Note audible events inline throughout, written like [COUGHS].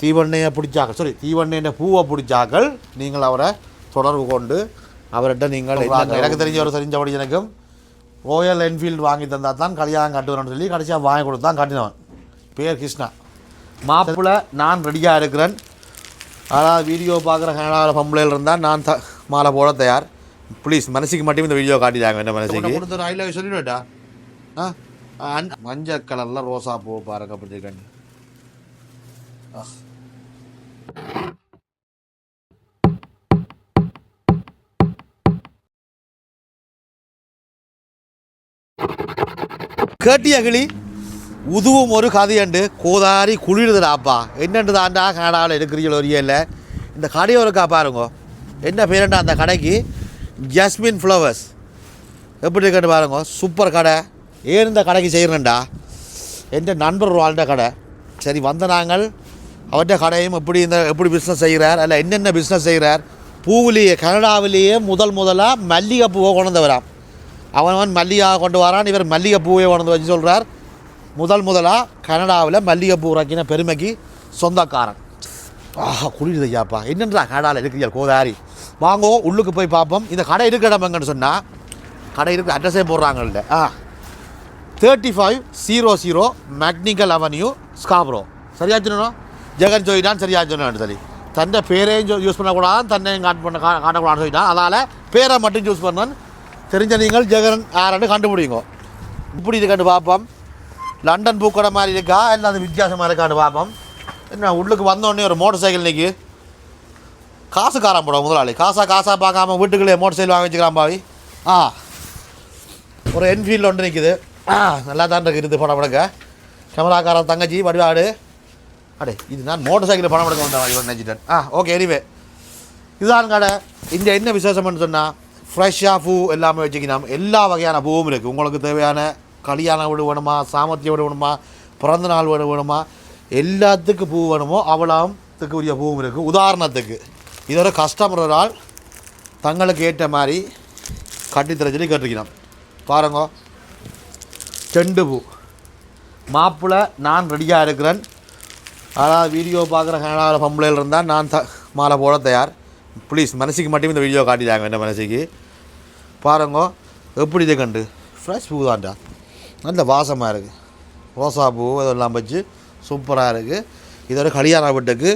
தீவண்ணையை பிடிச்சாக்கள் sorry தீவண்ணையின் பூவை பிடிச்சாக்கள் நீங்கள் அவரை தொடர்பு கொண்டு அவர்கிட்ட நீங்கள் எனக்கு தெரிஞ்ச ஒரு தெரிஞ்சபடி எனக்கும் ரோயல் என்ஃபீல்டு வாங்கி தந்தா தான் கல்யாணம் கட்டுவேன்னு சொல்லி கடைசியாக வாங்கி கொடுத்து தான் கட்டினவன். பேர் கிருஷ்ணா. மாப்பிள்ளை நான் ரெடியாக இருக்கிறேன். அதாவது வீடியோ பார்க்குற கனடாவில் பொம்பளையில் இருந்தால் நான் த மாலை போட தயார். ப்ளீஸ் மனசுக்கு மட்டும் இந்த வீடியோ காட்டிட்டாங்க என்ன மனசுக்கு. கொடுத்து ஐ லவ் சொல்லிவிட்டா ஆ? மஞ்சள் கலரில் ரோசா பூ பாருங்க அப்படி கண்ணு கேட்டிய கிளி உதுவும் ஒரு கதையண்டு கோதாரி குளிருதுடாப்பா என்னண்டு தாண்டா கனடாவில் ஒரு இல்லை இந்த கடையை ஒருக்கா பாருங்க. என்ன பேருண்டா அந்த கடைக்கு? ஜஸ்மின் ஃப்ளவர்ஸ் எப்படி இருக்குன்னு பாருங்க. சூப்பர் கடை. ஏன் இந்த கடைக்கு செய்கிறேன்டா என் நண்பர் வாழ்ந்த கடை. சரி வந்த நாங்கள் அவர்கிட்ட கடையும் எப்படி இந்த எப்படி பிஸ்னஸ் செய்கிறார் அல்ல என்னென்ன பிஸ்னஸ் செய்கிறார் பூவிலேயே கனடாவிலேயே முதல் முதலாக மல்லிகை பூவை கொண்டு வரான் அவன் மல்லிகை கொண்டு வரான் இவர் மல்லிகை பூவை கொண்டு வச்சு சொல்கிறார் முதல் முதலாக கனடாவில் மல்லிகை பூ இறக்கின பெருமைக்கு சொந்தக்காரன். ஆஹா குளிருது ஐயாப்பா. என்னன்றா கனடாவில் இருக்கிறீர்கள் கோதாரி? வாங்கோ உள்ளுக்கு போய் பார்ப்போம். இந்த கடை இருக்கிற இடமெங்கன்னு சொன்னால் கடை இருக்கிற அட்ரஸே போடுறாங்கல்ல ஆ. Thirty five zero zero மேக்னிக்கல் avenue Scarborough சரியா ஜெகன் ஜோயினான் சரியா சொன்னான் சரி தன்னை பேரையும் யூஸ் பண்ணக்கூடாது தன்னையும் காட் பண்ண கா- காட்டக்கூடாதுன்னு சொல்லிட்டான். அதனால் பேரை மட்டும் யூஸ் பண்ணணும். தெரிஞ்ச நீங்கள் ஜெகன் யாருன்னு கண்டுபிடிங்க. இப்படி இதுக்கண்டு பார்ப்போம். லண்டன் பூக்கடை மாதிரி இருக்கா? இல்லை அது வித்தியாசமாக இருக்கான்னு பார்ப்போம். என்ன உள்ளுக்கு வந்தோடனே ஒரு மோட்டர் சைக்கிள் இன்னைக்கு. காசுக்காரன் போட முதலாளி. காசா காசா பார்க்காம வீட்டுக்குள்ளே மோட்டர் சைக்கிள் வாங்கி வச்சுக்கிறான் பாவி. ஆ ஒரு என்ஃபீல்டு ஒன்று நிற்குது ஆ நல்லா தான் இருக்குது போட படங்க கேமராக்காரன் தங்கச்சி வடிவாடு. அடே இது நான் மோட்டர் சைக்கிள் பணம் எடுக்க வந்தேன் இவன் நினச்சிட்டேன். ஆ ஓகே எனிவே இதுதான் கடை. இங்கே என்ன விசேஷம்னு சொன்னால் ஃப்ரெஷ்ஷாக பூ எல்லாமே வச்சுக்கலாம் எல்லா வகையான பூவும் இருக்குது உங்களுக்கு தேவையான கல்யாண வீடு வேணுமா சாமர்த்திய வீடு வேணுமா பிறந்த நாள் வீடு வேணுமா எல்லாத்துக்கு பூ வேணுமோ அவ்வளோத்துக்கு உரிய பூவும் இருக்குது உதாரணத்துக்கு இதோட கஸ்டமர் ஒரு ஆள் தங்களுக்கு ஏற்ற மாதிரி கட்டித்தர சொல்லி கேட்டிருக்கிறோம் பாருங்க. செண்டு பூ. மாப்பிள்ளை நான் ரெடியாக இருக்கிறேன். அதாவது வீடியோ பார்க்குற கனடாவில் பொம்பளையில் இருந்தால் நான் த மாலை போட தயார். ப்ளீஸ் மனசுக்கு மட்டும் இந்த வீடியோ காட்டிட்டாங்க என்ன மனசுக்கு. பாருங்க எப்படி இது கண்டு? ஃப்ரெஷ் பூ தான்டா. நல்ல வாசமாக இருக்குது ரோசா பூ இதெல்லாம் வச்சு சூப்பராக இருக்குது இதோட கல்யாண வீட்டுக்கு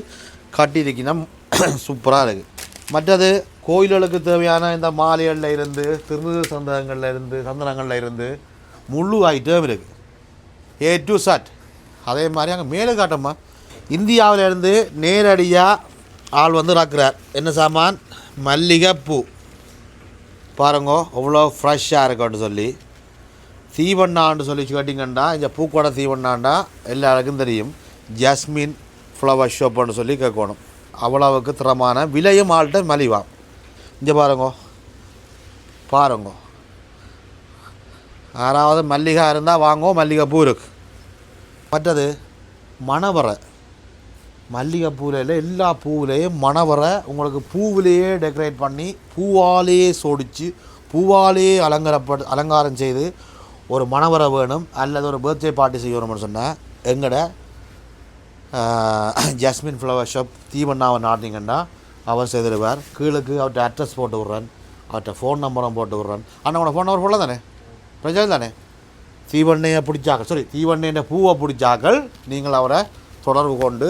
கட்டியிருக்கணும் [CLEARS THROAT] சூப்பராக இருக்குது மற்றது கோயில்களுக்கு தேவையான இந்த மாலைகளில் இருந்து திருநூறு சந்தனங்களில் இருந்து சந்தனங்களில் இருந்து முழு ஐட்டம் இருக்குது ஏ டு சட் அதே மாதிரி அங்கே மேலே காட்டம்மா. இந்தியாவிலேருந்து நேரடியாக ஆள் வந்து இறக்குறார். என்ன சாமான்? மல்லிகைப்பூ. பாருங்க அவ்வளோ ஃப்ரெஷ்ஷாக இருக்கும்னு சொல்லி. தீவண்ணான்னு சொல்லி கேட்டிங்கன்னா இந்த பூக்கோட தீவண்ணாண்டா எல்லாருக்கும் தெரியும். ஜாஸ்மின் ஃப்ளவர் ஷோப்புன்னு சொல்லி கேட்கணும். அவ்வளவுக்கு தரமான விலையும் ஆள்கிட்ட மலிவாம் இங்கே பாருங்கோ. பாருங்க. யாராவது மல்லிகை இருந்தால் வாங்கோ மல்லிகை பூ இருக்கு. மற்றது மணவரை. மல்லிகை பூவில் எல்லா பூவிலையும் மணவரை உங்களுக்கு பூவிலேயே டெக்கரேட் பண்ணி பூவாலேயே சோடித்து பூவாலேயே அலங்காரப்படு அலங்காரம் செய்து ஒரு மணவரை வேணும் அல்லது ஒரு பர்த்டே பார்ட்டி செய்யணும்னு சொன்னால் எங்கட ஜாஸ்மின் ஃப்ளவர் ஷாப் தீவண்ணாவை நாட்டிங்கன்னா அவர் செய்திருவார் கீழுக்கு அவர்கிட்ட அட்ரஸ் போட்டு விட்றேன். அவர்கிட்ட ஃபோன் நம்பரும் போட்டு விட்றேன். ஆனால் உனக்கு ஃபோன் நம்பர் ஃபுல்லாக தானே? பிரச்சனை தானே? தீவண்ணையை பிடிச்சாக்கள் சாரி தீவண்ணையின் பூவை பிடிச்சாக்கள் நீங்கள் அவரை தொடர்பு கொண்டு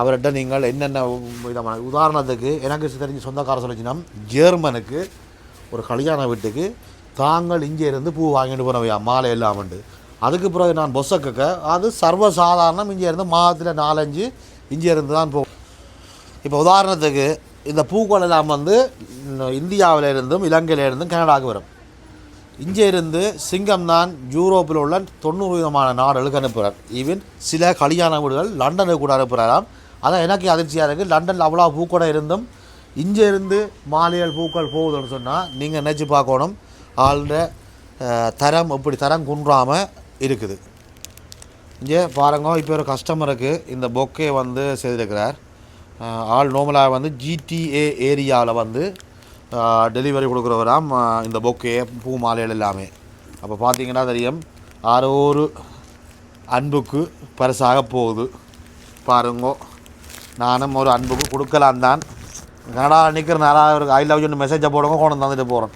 அவர்கிட்ட நீங்கள் என்னென்ன விதமான உதாரணத்துக்கு எனக்கு தெரிஞ்ச சொந்தக்கார சொல்லிச்சுன்னா ஜெர்மனுக்கு ஒரு கல்யாண வீட்டுக்கு தாங்கள் இங்கே இருந்து பூ வாங்கிட்டு போனவையா? மாலை இல்லாமண்டு அதுக்கு பிறகு நான் பொஸ்ஸை கேட்க அது சர்வசாதாரணம் இங்கே இருந்து மாதத்தில் நாலஞ்சு இங்கே இருந்து தான் போகும் இப்போ உதாரணத்துக்கு இந்த பூக்கள் எல்லாம் வந்து இந்தியாவில் இருந்தும் இலங்கையில இருந்தும் கனடாவுக்கு வரும். இங்கே இருந்து சிங்கம் தான் யூரோப்பில் உள்ள தொண்ணூறு விதமான நாடுகளுக்கு அனுப்புகிறார். ஈவன் சில கல்யாண வீடுகள் லண்டனுக்கு கூட அனுப்புகிறாராம். அதான் எனக்கு அதிர்ச்சியாக இருக்குது லண்டனில் அவ்வளோ பூக்கூட இருந்தும் இங்கே இருந்து மாலையல் பூக்கள் போகுதுன்னு சொன்னால் நீங்கள் நினச்சி பார்க்கணும். ஆளுடைய தரம் இப்படி தரம் குன்றாமல் இருக்குது. இங்கே பாருங்க இப்போ ஒரு கஸ்டமருக்கு இந்த பொக்கே வந்து செய்திருக்கிறார். ஆள் நோமலாக வந்து ஜிடிஏ ஏரியாவில் வந்து டெலிவரி கொடுக்குறவராம் இந்த பொக்கே பூ மாலைகள் எல்லாமே. அப்போ பார்த்தீங்கன்னா தெரியும் ஆரோ ஒரு அன்புக்கு பரிசாக போகுது. பாருங்கோ. நானும் ஒரு அன்புக்கு கொடுக்கலாம் தான். கனடா நிற்கிற நாளாக ஒரு ஐ லவ் யூன்னு மெசேஜை போடுங்க கொண்டு தந்துட்டு போகிறேன்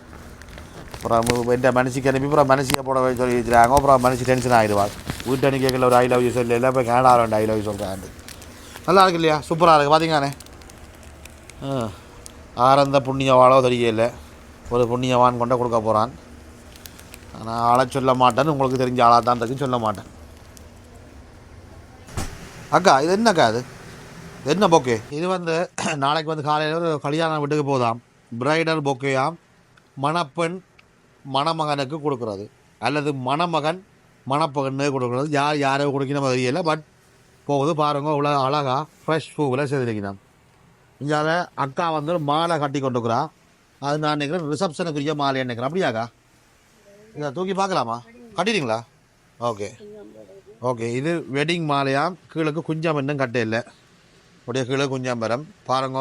அப்புறம் என் மனசுக்கு அனுப்பி அப்புறம் மனசியை போட சொல்லி வச்சுருக்காங்க அப்புறம் மனசு டென்ஷன் ஆகிடுவாள் வீட்டு அனுப்பிக்கல ஒரு ஐ லவ் யூ சொல்லி இல்லை போய் கனடாவில் ரெண்டு ஐ லவ் யூ சொல்கிறாங்க நல்லா இருக்கு இல்லையா? சூப்பராக இருக்குது பார்த்தீங்கண்ணே ஆரந்த புண்ணியவாளோ தெரியல. ஒரு புண்ணியவான் கொண்ட கொடுக்க போகிறான் நான் ஆளை சொல்ல மாட்டேன்னு உங்களுக்கு தெரிஞ்ச ஆளாக தான் இருக்குன்னு சொல்ல மாட்டேன். அக்கா இது என்னக்கா அது? இது என்ன பொக்கே? இது வந்து [CLEARS THROAT] நாளைக்கு வந்து காலையில் ஒரு கல்யாணம் வீட்டுக்கு போதாம் பிரைடல் பொக்கேயாம். மணப்பெண் மணமகனுக்கு கொடுக்குறது. அல்லது மணமகன் மணப்பெண்ணு கொடுக்குறது. யார் யாரோ கொடுக்கணும் தெரியல பட் போகுது பாருங்க இவ்வளோ அழகா ஃப்ரெஷ் பூவில் செய்திருக்கிறான் இங்கே அக்கா வந்து மாலை கட்டி கொண்டுக்கிறா அது நான் நினைக்கிறேன் ரிசப்ஷனுக்குரிய மாலை நினைக்கிறேன். அப்படியாக்கா? இதை தூக்கி பார்க்கலாமா? கட்டிட்டீங்களா? ஓகே ஓகே இது வெட்டிங் மாலையாக கீழக்கு குஞ்சம் இன்னும் கட்ட இல்லை அப்படியே கீழே குஞ்சம் மரம். பாருங்க.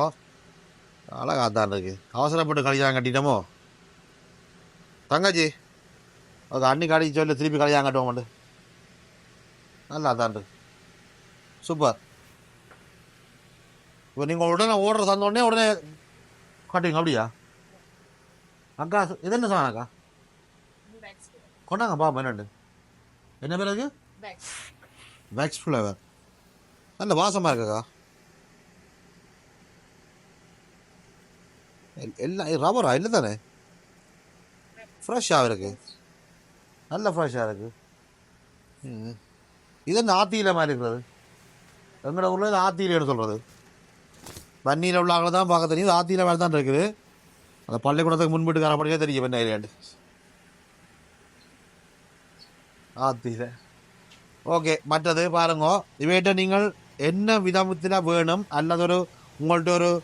அழகா தான் இருக்கு. அவசரப்பட்டு கல்யாணம் கட்டிட்டோமோ? தங்கச்சி அது அன்னைக்கு அடிச்சு சொல்லி திருப்பி கல்யாணம் கட்டுவோம் மாட்டு நல்லா தான் இருக்கு. சூப்பர். இப்போ நீங்கள் உடனே ஓடுற தந்தோடனே உடனே காட்டுவீங்க அப்படியா? அக்கா இது என்ன அக்கா? கொண்டாங்க பாப்பா என்னண்டு? என்ன பேர் அதுக்கு வேக்ஸ் ஃப்ளேவர் நல்ல வாசமாக இருக்குக்கா எல்லாம் ரவரா இல்லை தானே? ஃப்ரெஷ்ஷாக இருக்கு. நல்ல ஃப்ரெஷ்ஷாக இருக்கு. ம். இது என்ன ஆத்தியில மாதிரி இருக்கிறது. எங்களோட ஊரில் இது ஆத்தியிலன்னு சொல்கிறது வன்னியில் உள்ள ஆளை தான் பார்க்க தெரியும். இது ஆத்தியில மாதிரி தான் இருக்குது. அந்த பள்ளிக்கூடத்துக்கு முன்பிட்டு காரப்படியே தெரியும். என்ன இல்லையாண்டு? ஆத்தியில. ஓகே மற்றது பாருங்க. இவைகிட்ட நீங்கள் என்ன விதத்தில் வேணும்? அல்லது ஒரு உங்கள்கிட்ட ஒரு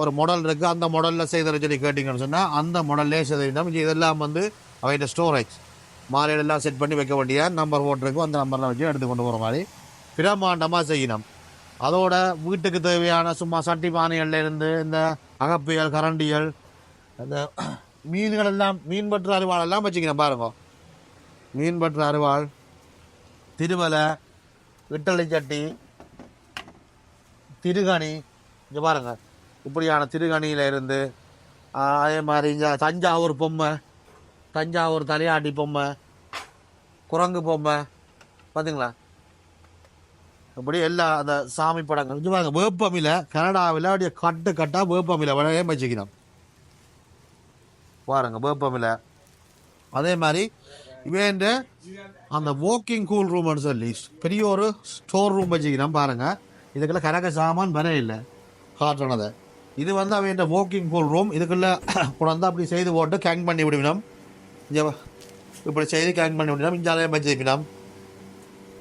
ஒரு மாடல் இருக்குது அந்த மாடலில் செய்த சொல்லி கேட்டிங்கன்னு சொன்னால் அந்த மாடல்லே செய்திருந்தோம் இதெல்லாம் வந்து அவைகிட்ட ஸ்டோரேஜ் மாலையிலெல்லாம் செட் பண்ணி வைக்க வேண்டிய நம்பர் போட்டிருக்கும் அந்த நம்பர்லாம் வச்சு எடுத்து கொண்டு போகிற மாதிரி பிரமாண்டமாக செய்யணும். அதோட வீட்டுக்கு தேவையான சும்மா சட்டி பானைகள்லேருந்து இந்த அகப்பியல் கரண்டியல் அந்த மீன்கள் எல்லாம் மீன் அறுவாள் அருவாள் எல்லாம் வச்சுக்கணும் பாருங்க. மீன் அறுவாள் அருவாள் திருவலை விட்டளி சட்டி திருகணி இங்கே பாருங்கள் இப்படியான திருகணியில் இருந்து அதே மாதிரி இங்கே தஞ்சாவூர் பொம்மை தஞ்சாவூர் தலையாட்டி பொம்மை குரங்கு பொம்மை பார்த்தீங்களா இப்படி எல்லா அந்த சாமி படங்கள். கொஞ்சம் பாருங்க வேப்பமில கனடாவில் அப்படியே கட்டு கட்டாக வேப்பமில வளைய வச்சுக்கணும். பாருங்க வேப்பமில. அதே மாதிரி இவன் அந்த வாக்கிங் கூல் ரூம்னு சொல்லி பெரிய ஒரு ஸ்டோர் ரூம் வச்சுக்கிறோம் பாருங்கள் இதுக்கெல்லாம் கரக சாமான் வர இல்லை. காட்டுறதை இது வந்து அவன் வாக்கிங் கூல் ரூம் இதுக்குள்ளே கொண்டாந்து அப்படி செய்து போட்டு கேங் பண்ணி விடுவினோம். இங்கே இப்படி செய்து கேங் பண்ணி விடணும் இங்கே அதே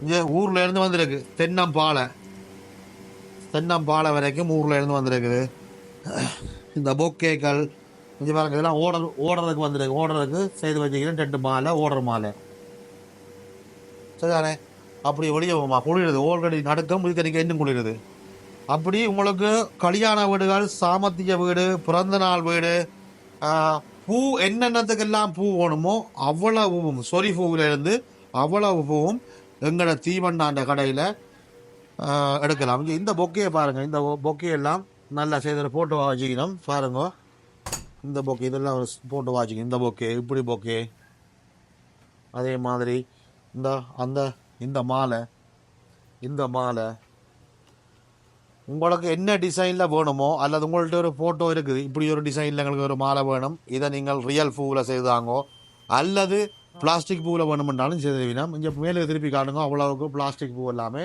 இங்கே ஊரில் இருந்து வந்திருக்கு. தென்னம்பாலை. தென்னம்பாலை வரைக்கும் ஊரில் இருந்து வந்திருக்குது. [COUGHS] இந்த பொக்கேக்கள் இங்கே பாருங்க இதெல்லாம் ஓடர் ஓடுறதுக்கு வந்திருக்கு. ஓடுறதுக்கு செய்து வச்சுக்கிறேன் ரெண்டு மாலை ஓடுற மாலை. சரிதானே? அப்படி வெளியே போமா. குளிருது. ஆல்ரெடி நடுக்கம். இதுக்கு இன்னும் குளிருது. அப்படி உங்களுக்கு கல்யாண வீடுகள் சாமத்திய வீடு பிறந்த நாள் வீடு பூ என்னென்னத்துக்கெல்லாம் பூ வேணுமோ அவ்வளவும் சொரி பூவிலேருந்து அவ்வளவு பூவும் எங்களோட தீவண்ணாண்ட கடையில் எடுக்கலாம். இங்கே இந்த பொக்கையை பாருங்கள் இந்த பொக்கையெல்லாம் நல்லா செய்த போட்டு வாச்சிக்கணும் பாருங்க. இந்த பொக்கே இதெல்லாம் ஒரு போட்டு வச்சுக்கணும் இந்த பொக்கே இப்படி பொக்கே. அதே மாதிரி இந்த அந்த இந்த மாலை இந்த மாலை உங்களுக்கு என்ன டிசைனில் வேணுமோ அல்லது உங்கள்ட்ட ஒரு ஃபோட்டோ இருக்குது இப்படி ஒரு டிசைனில் எங்களுக்கு ஒரு மாலை வேணும் இதை நீங்கள் ரியல் பூவில் செய்தாங்கோ அல்லது பிளாஸ்டிக் பூவில் வேணுமென்றாலும் செய்துவினா இங்கே மேலே திருப்பி காட்டுங்க அவ்வளோவுக்கு பிளாஸ்டிக் பூ எல்லாமே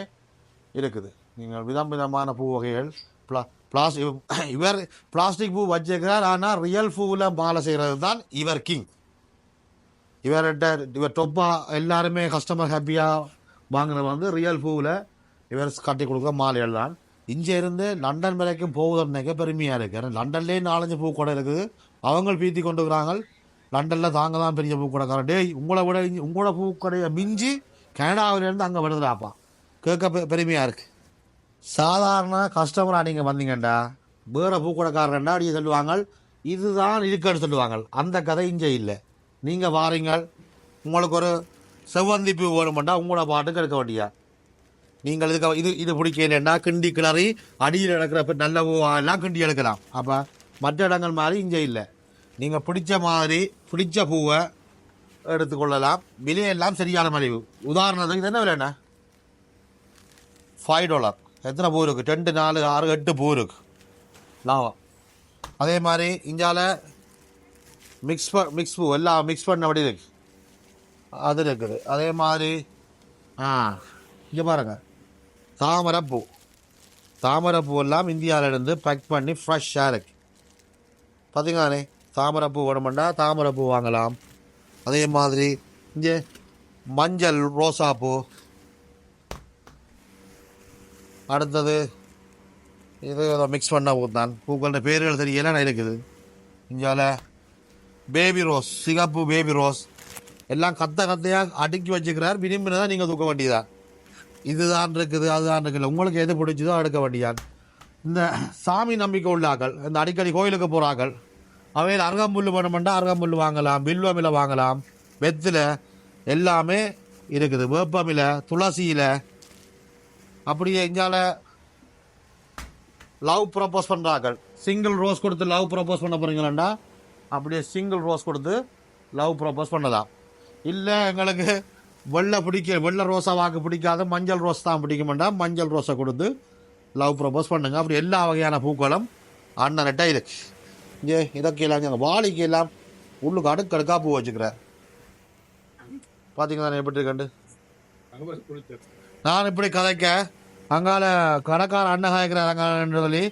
இருக்குது. நீங்கள் விதம் விதமான பூ வகைகள் பிளா பிளாஸ் [COUGHS] இவர் பிளாஸ்டிக் பூ வச்சிருக்கிறார் ஆனால் ரியல் பூவில் மாலை செய்கிறது தான் இவர் கிங் இவர்கிட்ட இவர் டொப்பா எல்லாருமே கஸ்டமர் ஹாப்பியாக வாங்கினது வந்து ரியல் பூவில் இவர் கட்டி கொடுக்குற மாலைகள் தான். இங்கே இருந்து லண்டன் வரைக்கும் போவதற்கு பெருமையாக இருக்குது ஏன்னா லண்டன்லேயே நாலஞ்சு பூக்கடை இருக்குது. அவங்க பீத்தி கொண்டு இருக்கிறாங்க லண்டனில் தாங்க தான் பெரிய பூக்கடைக்காரன். டேய் உங்களை விட இங்க- உங்களோட பூக்கடையை மிஞ்சி கனடாவிலேருந்து அங்கே வருதுடாப்பா கேட்க பெ பெருமையாக இருக்குது சாதாரண கஸ்டமராக நீங்கள் வந்தீங்கண்டா. வேறு பூக்கடைக்காரன்டா அப்படியே சொல்லுவாங்க இதுதான் இருக்குன்னு சொல்லுவாங்க அந்த கதை இங்கே இல்லை. நீங்கள் வாரீங்கள். உங்களுக்கு ஒரு செவ்வந்தி பூ வேணுமெண்டா உங்களோட பாட்டுக்கு எடுக்க வேண்டியா நீங்கள் இதுக்கு இது இது பிடிக்கலன்னா கிண்டி கிளறி அடியில் எடுக்கிற நல்ல பூவெல்லாம் கிண்டி எடுக்கலாம். அப்போ மற்ற இடங்கள் மாதிரி இங்கே இல்லை. நீங்கள் பிடிச்ச மாதிரி பிடிச்ச பூவை எடுத்துக்கொள்ளலாம். விலையெல்லாம் சரியான மலிவு. உதாரணத்துக்கு இது என்ன விலைண்ணா? ஃபைவ் டாலர் எத்தனை பூ இருக்குது ரெண்டு நாலு ஆறு எட்டு பூ இருக்கு லாபம். அதே மாதிரி இஞ்சால மிக்ஸ் ப மிக்ஸ் பூ எல்லாம் மிக்ஸ் பண்ணபடி இருக்குது அது இருக்குது. அதே மாதிரி ஆ இங்கே பாருங்க. தாமரைப்பூ. தாமரைப்பூவெல்லாம் இந்தியாவிலேருந்து பேக் பண்ணி ஃப்ரெஷ்ஷாக இருக்கு பார்த்தீங்களாண்ணே தாமரைப்பூ வேணுமெண்டா தாமரைப்பூ வாங்கலாம். அதே மாதிரி இங்கே மஞ்சள் ரோசாப்பூ அடுத்தது இது மிக்ஸ் பண்ண பூ தான். பூக்களோட பேர்கள் தெரியல இருக்குது. இங்கால பேபி ரோஸ் சிகப்பு பேபி ரோஸ் எல்லாம் கத்த கத்தையாக அடுக்கி வச்சுக்கிறார். விரும்பினதான் நீங்கள் தூக்க வேண்டியதான் இதுதான் இருக்குது அதுதான் இருக்குது. உங்களுக்கு எது பிடிச்சதோ எடுக்க வேண்டியான் இந்த சாமி நம்பிக்கை உள்ளாக்கள் இந்த அடிக்கடி கோயிலுக்கு போகிறாக்கள் அவையில் அருகம்புல் வேணுமெண்டா அருகம்புல் வாங்கலாம் வில்வமில வாங்கலாம். வெத்தில் எல்லாமே இருக்குது. வேப்பமில துளசியில் அப்படியே எங்கால லவ் ப்ரப்போஸ் பண்ணுறாக்கள் சிங்கிள் ரோஸ் கொடுத்து லவ் ப்ரப்போஸ் பண்ண போகிறீங்களாண்டா அப்படியே சிங்கிள் ரோஸ் கொடுத்து லவ் ப்ரப்போஸ் பண்ணலாம். இல்லை எங்களுக்கு வெள்ளை பிடிக்க வெள்ளை ரோஸா வாக்கு பிடிக்காத மஞ்சள் ரோஸ் தான் பிடிக்குமெண்டா மஞ்சள் ரோஸை கொடுத்து லவ் ப்ரப்போஸ் பண்ணுங்க. அப்படி எல்லா வகையான பூக்களும் அண்ணன்ட்ட இருக்கு. இங்கே இதற்கு எல்லாம் வாளிக்கு எல்லாம் உள்ளுக்கு அடுக்கு பூ வச்சுக்கிறேன் பார்த்தீங்களா எப்படி இருக்கண்டு நான் இப்படி கதைக்க அங்கால கடைக்கார அண்ணன் காய்க்கிறாங்க சொல்லி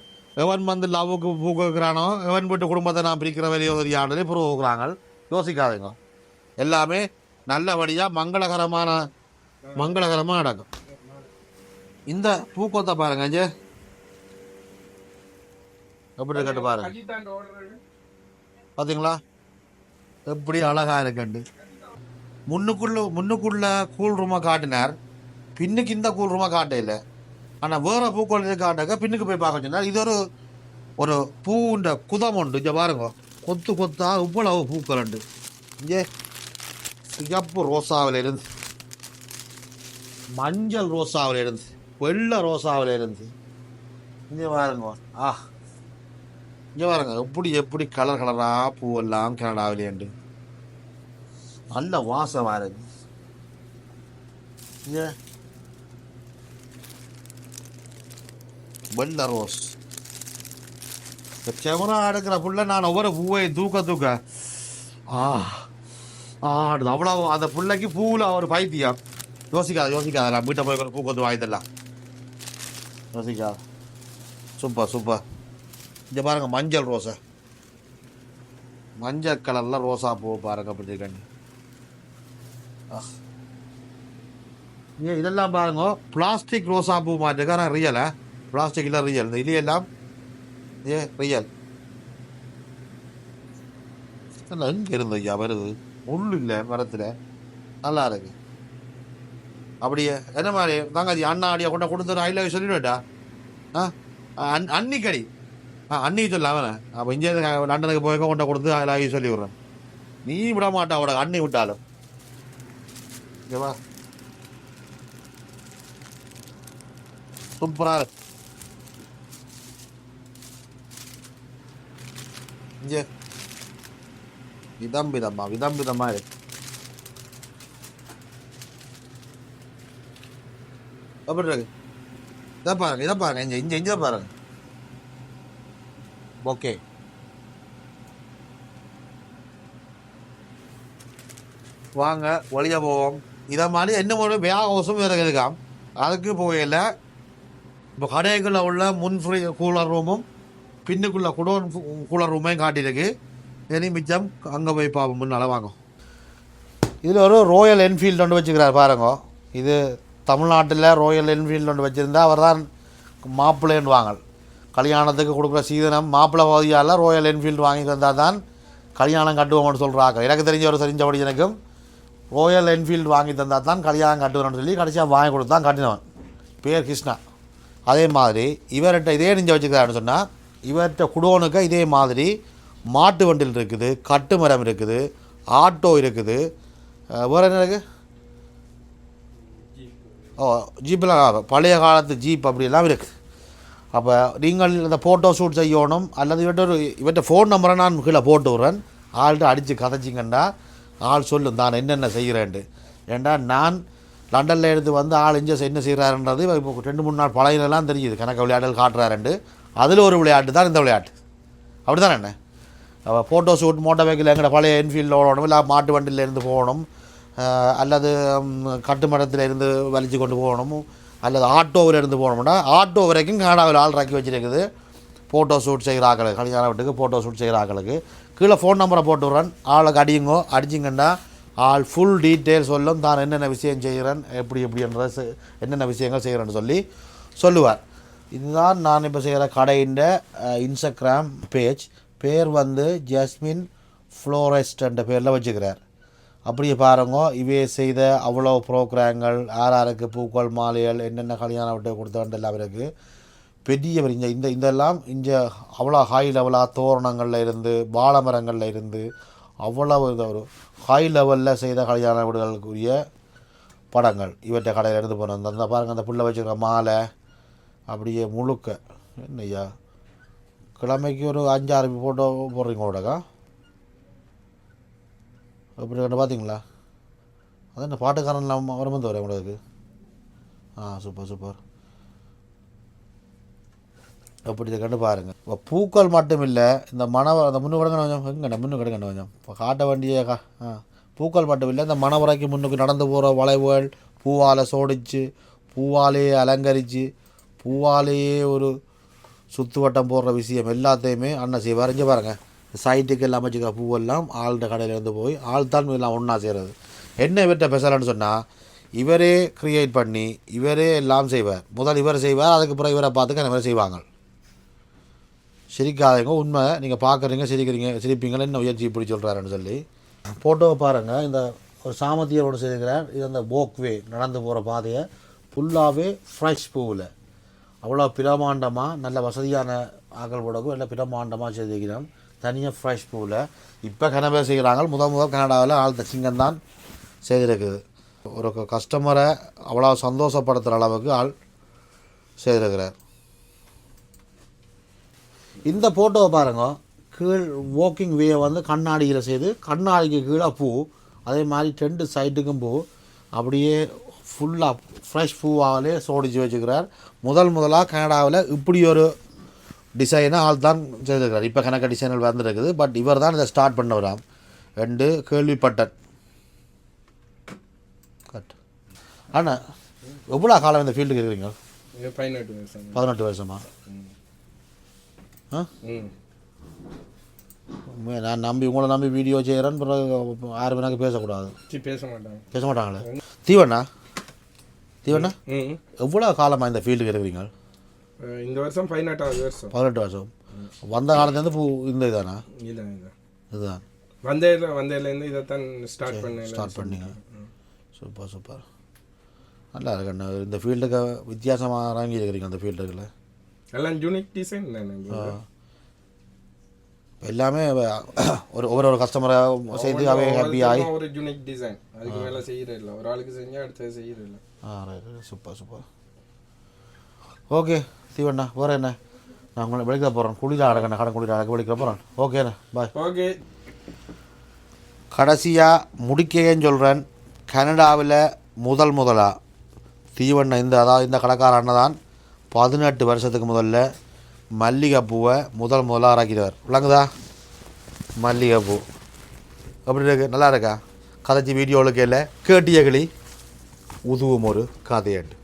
எவன் வந்து லவ்வுக்கு பூ கேட்குறானோ எவன் போட்டு குடும்பத்தை நான் பிரிக்கிற வெளியே ஒரு யாண்டிலே புரு யோசிக்காதீங்க. எல்லாமே நல்லபடியாக மங்களகரமான மங்களகரமாக நடக்கும். இந்த பூக்கொத்தை பாருங்க அஞ்சு. எப்படி இருக்கட்டு பாருங்க. பார்த்தீங்களா எப்படி அழகா இருக்குண்டு. முன்னுக்குள்ள முன்னுக்குள்ள கூல் ரூமாக காட்டினார். பின்னுக்கு இந்த கூல் ரூமாக காட்டையில் ஆனால் வேற பூக்கொலை காட்டாக்க பின்னுக்கு போய் பார்க்க சொன்னார். இது ஒரு ஒரு பூண்ட குதம் உண்டு. இங்கே பாருங்க. கொத்து கொத்தா இவ்வளவு பூக்கள் உண்டு. இங்கே சிகப்பு ரோசாவிலிருந்து மஞ்சள் ரோசாவிலிருந்து வெள்ளை ரோசாவில் இங்கே பாருங்க. ஆ. இங்கே பாருங்க. எப்படி எப்படி கலர் கலராக பூவெல்லாம் கனடாவிலேண்டு நல்ல வாசமாக இருக்கு இங்கே. வெள்ளை ரோஸ். இந்த கேமரா எடுக்கிற புள்ள நான் ஒவ்வொரு பூவை தூக்க தூக்க. ஆ. ஆடுது. அவ்வளோ அந்த பிள்ளைக்கு பூவில் ஒரு பைத்தியம். யோசிக்காத யோசிக்காத வீட்டை போய் பூ கொத்து வாய்த்தலாம் யோசிக்காத சூப்பர் சூப்பர். இங்கே பாருங்க மஞ்சள் ரோஸை. மஞ்சள் கலரில் ரோசா பூ பாருங்க அப்படி இருக்கண்டு ஏ இதெல்லாம் பாருங்க பிளாஸ்டிக் ரோசா பூ மாதிரி ஆனால் ரியலா பிளாஸ்டிக் இல்லை ரியல் இந்த இலையெல்லாம் ஏ ரியல் எங்கே இருந்து ஐயா வருது? முள் இல்லை மரத்தில்? நல்லா இருக்கு. அப்படியே என்ன மாதிரி? தங்காதி அண்ணா அடியா கொண்ட கொடுத்து ஐ லவ் சொல்லிடுவேட்டா ஆ? அன் அன்னிக்கடி. ஆ அன்னி சொல்ல அவனை. அப்போ இங்கே லண்டனுக்கு போய் கொண்ட கொடுத்து ஐ லவ் சொல்லி விட்றேன் நீ விட மாட்டா அவட அண்ணி விட்டாலும். ஓகேவா சூப்பராக இருக்கு. இங்கே. விதம் விதமா விதம் விதமா இருக்கு அப்படி இருக்கு இதை பாருங்க இதை பாருங்க இங்க இங்க இங்க பாருங்க ஓகே வாங்க வழியா போவோம் இதை மாதிரி என்ன ஒரு வியாகோசம் வேறு இருக்காம் அதுக்கு போகல இப்போ கடைக்குள்ளே உள்ள முன் ஃப்ரீ கூலர் ரூமும் பின்னுக்குள்ள குடோன் கூலர் ரூமையும் காட்டியிருக்கு இனி மிச்சம் அங்கே போய் பார்ப்போம் முன்னால் வாங்க இதில் ஒரு ரோயல் என்ஃபீல்டு ஒன்று வச்சுக்கிறார் பாருங்க. இது தமிழ்நாட்டில் ரோயல் என்ஃபீல்டு ஒன்று வச்சுருந்தா அவர் தான் மாப்பிள்ளைன்னு வாங்கல் கல்யாணத்துக்கு கொடுக்குற சீதனம் மாப்பிள்ளை பகுதியால் ரோயல் என்ஃபீல்டு வாங்கி தந்தால் தான் கல்யாணம் கட்டுவோம்னு சொல்கிறாங்க எனக்கு தெரிஞ்ச ஒரு தெரிஞ்சபடி எனக்கும் ரோயல் என்ஃபீல்டு வாங்கி தந்தால் தான் கல்யாணம் கட்டுவேன்னு சொல்லி கடைசியாக வாங்கி கொடுத்தான் கட்டினவன். பேர் கிருஷ்ணா. அதே மாதிரி இவர்கிட்ட இதே நெஞ்ச வச்சுக்கிறாருன்னு சொன்னால் இவர்கிட்ட குடோனுக்கு இதே மாதிரி மாட்டு வண்டில் இருக்குது கட்டுமரம் இருக்குது ஆட்டோ இருக்குது. வேறு என்ன இருக்குது ஓ ஜீப்பெலாம் பழைய காலத்து ஜீப் அப்படிலாம் இருக்குது அப்போ நீங்கள் இந்த ஃபோட்டோ ஷூட் செய்யணும் அல்லது இவற்ற ஒரு இவற்ற ஃபோன் நம்பரை நான் கீழே போட்டு விட்றேன். ஆள்கிட்ட அடித்து கதைச்சிங்கண்டா ஆள் சொல்லும் தான் என்னென்ன செய்கிறேன்ட்டு. ஏண்டா நான் லண்டனில் எடுத்து வந்து ஆள் இங்கே என்ன செய்கிறாருன்றது இப்போ ரெண்டு மூணு நாள் பழையலாம் தெரியுது கணக்கு விளையாடல் காட்டுறாருண்டு அதில் ஒரு விளையாட்டு தான் இந்த விளையாட்டு. அப்படி தானே என்ன? ஃபோட்டோ ஷூட் மோட்டர் வெஹிக்கிள் எங்கள்ட பழைய என்ஃபீல்டில் ஓடணும் இல்லை மாட்டு வண்டியிலேருந்து போகணும் அல்லது ம், கட்டுமரத்தில் இருந்து வலிச்சு கொண்டு போகணும் அல்லது ஆட்டோவில் இருந்து போகணும்னா ஆட்டோ வரைக்கும் கனடாவில் ஆள் இறக்கி வச்சிருக்குது. ஃபோட்டோ ஷூட் செய்கிற ஆக்களுக்கு கல்யாண வீட்டுக்கு ஃபோட்டோ ஷூட் செய்கிற ஆக்களுக்கு. கீழே ஃபோன் நம்பரை போட்டு விட்றேன். ஆளுக்கு அடியுங்கோ அடிச்சிங்கன்னா ஆள் ஃபுல் டீட்டெயில் சொல்லும் தான் என்னென்ன விஷயம் செய்கிறேன் எப்படி எப்படின்றத என்னென்ன விஷயங்கள் செய்கிறேன்னு சொல்லி சொல்லுவார். இதுதான் நான் இப்போ செய்கிற கடையின் இன்ஸ்டாகிராம் பேஜ் பேர் வந்து ஜஸ்மின் ஃப்ளோரெஸ்ட் என்ற பேரில் வச்சுக்கிறார். அப்படியே பாருங்க இவையே செய்த அவ்வளோ ப்ரோக்ராம்கள் யார் யாருக்கு பூக்கள் மாலைகள் என்னென்ன கல்யாணம் விட்டு கொடுத்தவன்ட்டு எல்லாம் இருக்கு. பெரிய இந்த இந்த இதெல்லாம் இங்கே அவ்வளோ ஹாய் லெவலாக தோரணங்களில் இருந்து வாழை இருந்து அவ்வளவு இது ஒரு ஹாய் லெவலில் செய்த கல்யாண வீடுகளுக்குரிய படங்கள். இவற்றை கடையில் இருந்து போனோம். அந்த அந்த பாருங்கள் அந்த புள்ள வச்சுருக்க மாலை அப்படியே முழுக்க என்னய்யா? கிழமைக்கு ஒரு அஞ்சாறு ஃபோட்டோ போடுறீங்க கூடக்கா அப்படி கண்டு பார்த்தீங்களா? அதான் இந்த பாட்டுக்காரன் நம்ம வரும்போது வரேன் உங்களுக்கு? ஆ சூப்பர் சூப்பர் அப்படி இதை கண்டு பாருங்கள் இப்போ பூக்கள் மட்டும் இல்லை இந்த மணவ அந்த முன்னு கிடங்க கொஞ்சம் எங்கண்ணா முன்னு கிடங்க கொஞ்சம்? இப்போ காட்ட வேண்டிய கா ஆ. பூக்கள் மட்டும் இல்லை இந்த மணவரைக்கு முன்னுக்கு நடந்து போகிற வளைவுகள் பூவால் சோடிச்சு பூவாலேயே அலங்கரித்து பூவாலேயே ஒரு சுற்றுவட்டம் போடுற விஷயம் எல்லாத்தையுமே அண்ணன் செய்வார். இங்கே பாருங்கள் சைட்டுக்கு எல்லாம் வச்சுக்கிற பூவெல்லாம் ஆள்கிட்ட கடையிலேருந்து போய் ஆள் தான் எல்லாம் ஒன்றா செய்கிறது என்ன இவர்கிட்ட பெசலன்னு சொன்னால் இவரே க்ரியேட் பண்ணி இவரே எல்லாம் செய்வார். முதல் இவர் செய்வார் அதுக்கு பிறகு இவரை பார்த்துக்க இவரை செய்வாங்க. சிரிக்காதீங்க. உண்மை. நீங்கள் பார்க்குறீங்க சிரிக்கிறீங்க சிரிப்பீங்களே? என்ன உயர்ச்சி இப்படி சொல்கிறாருன்னு சொல்லி. ஃபோட்டோவை பாருங்கள் இந்த ஒரு சாமத்தியரோடு செய்கிறார் இது அந்த போக்வே நடந்து போகிற பாதையை ஃபுல்லாகவே ஃப்ரெஷ் பூவில். அவ்வளோ பிரமாண்டமாக நல்ல வசதியான ஆக்கள் போடக்கும் நல்ல பிரமாண்டமாக செய்திருக்கிறோம் தனியாக ஃப்ரெஷ் பூவில். இப்போ கனவே செய்கிறாங்க முதல் முதல் கனடாவில் ஆள் தச்சிங்கம் தான் செய்திருக்குது. ஒரு கஸ்டமரை அவ்வளோ சந்தோஷப்படுத்துகிற அளவுக்கு ஆள் செய்திருக்கிறார். இந்த ஃபோட்டோவை பாருங்க. கீழ் வாக்கிங் வேயை வந்து கண்ணாடியில் செய்து கண்ணாடிக்கு கீழே பூ. அதே மாதிரி ரெண்டு சைட்டுக்கும் பூ. அப்படியே ஃபுல்லாக ஃப்ரெஷ் பூவாகலே சோடிச்சு வச்சுக்கிறார். முதல் முதலாக கனடாவில் இப்படி ஒரு டிசைனை ஆள் தான் செய்திருக்கிறார். இப்போ கணக்க டிசைன்கள் வந்துருக்குது பட் இவர் தான் இதை ஸ்டார்ட் பண்ணவராம். ரெண்டு கேள்விப்பட்டேன் கட் ஆனால் எவ்வளோ காலம் இந்த ஃபீல்டுக்கு இருக்கிறீங்க? பதினெட்டு வருஷம். பதினெட்டு வருஷமா? ஆ? நான் நம்பி உங்களை நம்பி வீடியோ செய்கிறேன்னு பிறகு யாரும் எனக்கு பேசக்கூடாது. பேச மாட்டாங்க. பேச மாட்டாங்களே? தீவண்ணா? ம் எவ்வளோ காலமாக இந்த ஃபீல்டுக்கு இருக்கிறீங்க? இந்த வருஷம் பதினெட்டாவது வருஷம். பதினெட்டு வருஷம். வந்த காலத்துலேருந்து பூ இந்த இதானா? இதான் இதுதான். வந்தேல வந்தேலேருந்து இதைத்தான் ஸ்டார்ட் பண்ணேன். ஸ்டார்ட் பண்ணீங்க. Super super. நல்லா இருக்குண்ணா இந்த ஃபீல்டுக்கு வித்தியாசமாக இறங்கி இருக்கிறீங்க அந்த ஃபீல்டுக்குள்ள எல்லாம் யூனிக் டிசைன் தானே எல்லாமே ஒரு ஒவ்வொரு ஒரு கஸ்டமரை செய்து அவை ஹாப்பி ஆகி. ஒரு யூனிக் டிசைன் அதுக்கு மேல செய்யற இல்ல ஒரு ஆளுக்கு செஞ்சா அடுத்தது செய்யற இல்ல ஆ ரைட் சூப்பர் சூப்பர் ஓகே தீவண்ணா வேறு என்ன? நான் உங்களை வெளிக்கிற போகிறேன் குளிர அடக்கண்ணா கடை குளிர அடக்க வெளிக்கிற போகிறேன் ஓகேண்ணா பாய் ஓகே கடைசியாக முடிக்கேன்னு சொல்கிறேன் கனடாவில் முதல் முதலாக தீவண்ணை இந்த அதாவது இந்த கடைக்கார அண்ணன் தான். பதினெட்டு வருஷத்துக்கு முதல்ல மல்லிகைப்பூவை முதல் முதலாக இறக்கிறார் விளங்குதா? மல்லிகைப்பூ. எப்படி இருக்கு? நல்லா இருக்கா? கதைச்சி வீடியோவில் கேள. கேட்டிய கிளி உதுவும் ஒரு கதையட்டு